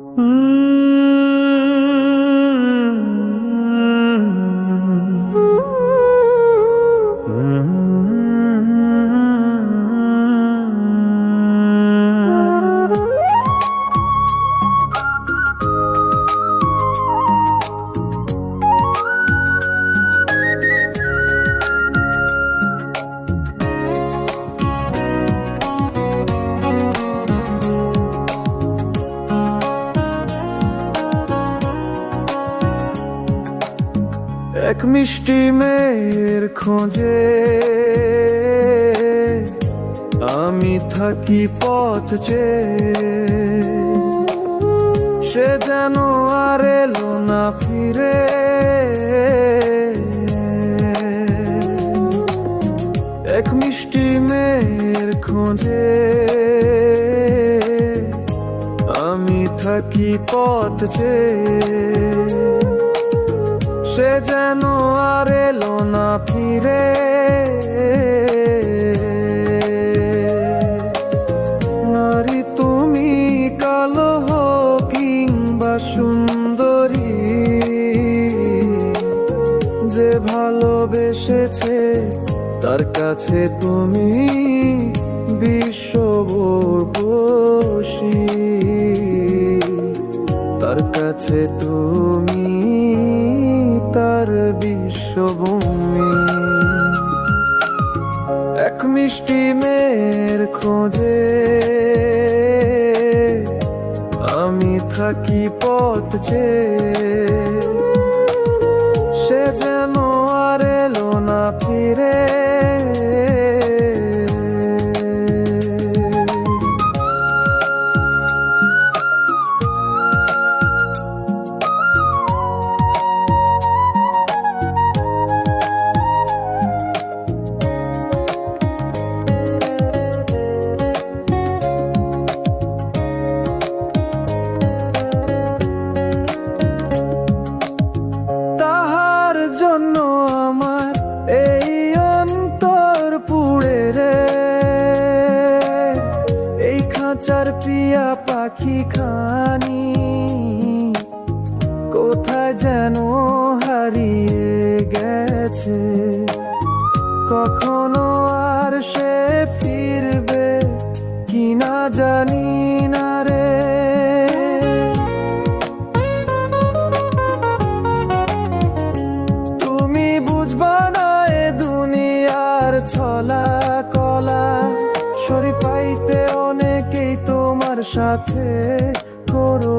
Mm. এক মিষ্টি মেয়ের খোঁজে। আমি থাকি পথ সে যেন আর এলো না ফিরে। এক মিষ্টি মেয়ের খোঁজে। আমি থাকি পথ চেয়ে। যেন আর এলো না ফিরে। নারী তুমি কালো কিংবা সুন্দরী, যে ভালোবেসেছে তার কাছে তুমি বিশ্ববর্ষী তার কাছে তুমি তার বিশ্বভূমি। এক মিষ্টি মেয়ের খোঁজে। আমি থাকি পথ চেয়ে চার পিয়া পাখি খানি, কোথায় যেন হারিয়ে গেছে। কখনো আর সে ফিরবে কিনা জানি না রে। তুমি বুঝবা না এ দুনিয়ার ছলা কলা, শরীর পাইতে সাথে করো